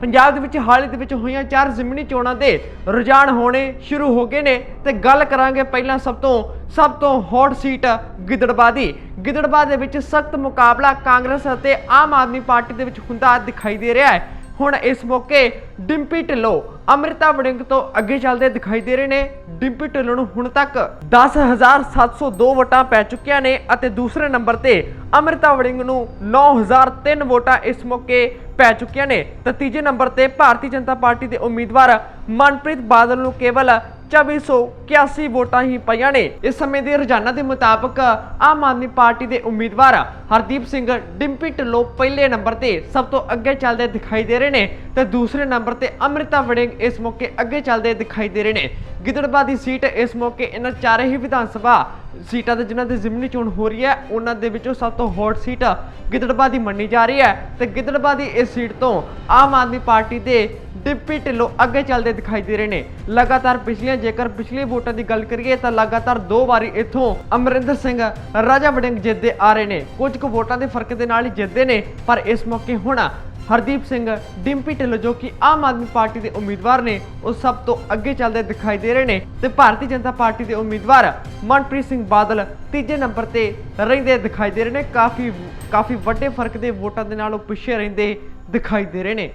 ਪੰਜਾਬ ਦੇ ਵਿੱਚ ਹਾਲ ਹੀ ਦੇ ਵਿੱਚ ਹੋਈਆਂ ਚਾਰ ਜ਼ਿਮਨੀ ਚੋਣਾਂ ਦੇ ਰੁਝਾਨ ਹੋਣੇ ਸ਼ੁਰੂ ਹੋ ਗਏ ਨੇ ਤੇ ਗੱਲ ਕਰਾਂਗੇ ਪਹਿਲਾਂ ਸਭ ਤੋਂ ਸਭ ਤੋਂ ਹੌਟ ਸੀਟ ਗਿੱਦੜਬਾਹ ਦੀ। ਗਿੱਦੜਬਾਹ ਦੇ ਵਿੱਚ ਸਖਤ ਮੁਕਾਬਲਾ ਕਾਂਗਰਸ ਅਤੇ ਆਮ ਆਦਮੀ ਪਾਰਟੀ ਦੇ ਵਿੱਚ ਹੁੰਦਾ ਦਿਖਾਈ ਦੇ ਰਿਹਾ ਹੈ। ਹੁਣ ਇਸ ਮੌਕੇ ਡਿੰਪੀ ਢਿੱਲੋਂ ਅੰਮ੍ਰਿਤਾ ਵੜਿੰਗ ਤੋਂ ਅੱਗੇ ਚੱਲਦੇ ਦਿਖਾਈ ਦੇ ਰਹੇ ਨੇ। ਡਿੰਪੀ ਢਿੱਲੋਂ ਨੂੰ ਹੁਣ ਤੱਕ 10702 ਵੋਟਾਂ ਪੈ ਚੁੱਕੀਆਂ ਨੇ ਅਤੇ ਦੂਸਰੇ ਨੰਬਰ ਤੇ ਅੰਮ੍ਰਿਤਾ ਵੜਿੰਗ ਨੂੰ 9003 ਵੋਟਾਂ ਇਸ ਮੌਕੇ ਪੈ ਚੁੱਕੀਆਂ ਨੇ। ਤਾਂ ਤੀਜੇ ਨੰਬਰ ਤੇ ਭਾਰਤੀ ਜਨਤਾ ਪਾਰਟੀ ਦੇ ਉਮੀਦਵਾਰ ਮਨਪ੍ਰੀਤ ਬਾਦਲ ਨੂੰ ਕੇਵਲ 2481 ਵੋਟਾਂ ਹੀ ਪਈਆਂ ਨੇ। ਇਸ ਸਮੇਂ ਦੇ ਰੁਝਾਨਾਂ ਦੇ ਮੁਤਾਬਕ ਆਮ ਆਦਮੀ ਪਾਰਟੀ ਦੇ ਉਮੀਦਵਾਰ ਹਰਦੀਪ ਸਿੰਘ ਡਿੰਪੀ ਢਿੱਲੋਂ ਪਹਿਲੇ ਨੰਬਰ ਤੇ ਸਭ ਤੋਂ ਅੱਗੇ ਚੱਲਦੇ ਦਿਖਾਈ ਦੇ ਰਹੇ ਨੇ ਤੇ ਦੂਸਰੇ ਨੰਬਰ ਤੇ ਅੰਮ੍ਰਿਤਾ ਵੜਿੰਗ ਇਸ ਮੌਕੇ ਅੱਗੇ ਚੱਲਦੇ ਦਿਖਾਈ ਦੇ ਰਹੇ ਨੇ। ਗਿੱਦੜਬਾ ਦੀ ਸੀਟ ਇਸ ਮੌਕੇ ਇਹਨਾਂ ਚਾਰੇ ਹੀ ਵਿਧਾਨ ਸਭਾ ਸੀਟਾਂ ਦੇ ਜਿਨ੍ਹਾਂ ਦੀ ਜ਼ਿਮਨੀ ਚੋਣ ਹੋ ਰਹੀ ਹੈ, ਉਹਨਾਂ ਦੇ ਵਿੱਚੋਂ ਸਭ ਤੋਂ ਹੌਟ ਸੀਟ ਗਿੱਦੜਬਾ ਦੀ ਮੰਨੀ ਜਾ ਰਹੀ ਹੈ ਤੇ ਗਿੱਦੜਬਾ ਦੀ ਇਸ ਸੀਟ ਤੋਂ ਆਮ ਆਦਮੀ ਪਾਰਟੀ ਦੇ ਡਿਪਟੀ ਢਿੱਲੋਂ ਅੱਗੇ ਚੱਲਦੇ ਦਿਖਾਈ ਦੇ ਰਹੇ ਨੇ। ਲਗਾਤਾਰ ਪਿਛਲੀਆਂ ਜੇਕਰ ਪਿਛਲੇ ਵੋਟਾਂ ਦੀ ਗੱਲ ਕਰੀਏ ਤਾਂ ਲਗਾਤਾਰ ਦੋ ਵਾਰੀ ਇੱਥੋਂ ਅਮਰਿੰਦਰ ਸਿੰਘ, ਰਾਜਾ ਵੜਿੰਗ ਜਿੱਤਦੇ ਆ ਰਹੇ ਨੇ। ਕੁਝ ਕੁ ਵੋਟਾਂ ਦੇ ਫ਼ਰਕ ਦੇ ਨਾਲ ਹੀ ਜਿੱਤਦੇ ਨੇ, ਪਰ ਇਸ ਮੌਕੇ ਹੁਣ ਹਰਦੀਪ ਸਿੰਘ, ਡਿੰਪੀ ਢਿੱਲੋਂ ਜੋ ਕਿ ਆਮ ਆਦਮੀ ਪਾਰਟੀ ਦੇ ਉਮੀਦਵਾਰ ਨੇ, ਉਹ ਸਭ ਤੋਂ ਅੱਗੇ ਚੱਲਦੇ ਦਿਖਾਈ ਦੇ ਰਹੇ ਨੇ ਤੇ ਭਾਰਤੀ ਜਨਤਾ ਪਾਰਟੀ ਦੇ ਉਮੀਦਵਾਰ ਮਨਪ੍ਰੀਤ ਸਿੰਘ ਬਾਦਲ ਤੀਜੇ ਨੰਬਰ ਤੇ ਰਹਿੰਦੇ ਦਿਖਾਈ ਦੇ ਰਹੇ ਨੇ। ਕਾਫੀ ਕਾਫੀ ਵੱਡੇ ਫ਼ਰਕ ਦੇ ਵੋਟਾਂ ਦੇ ਨਾਲ ਉਹ ਪਿੱਛੇ ਰਹਿੰਦੇ ਦਿਖਾਈ ਦੇ ਰਹੇ ਨੇ।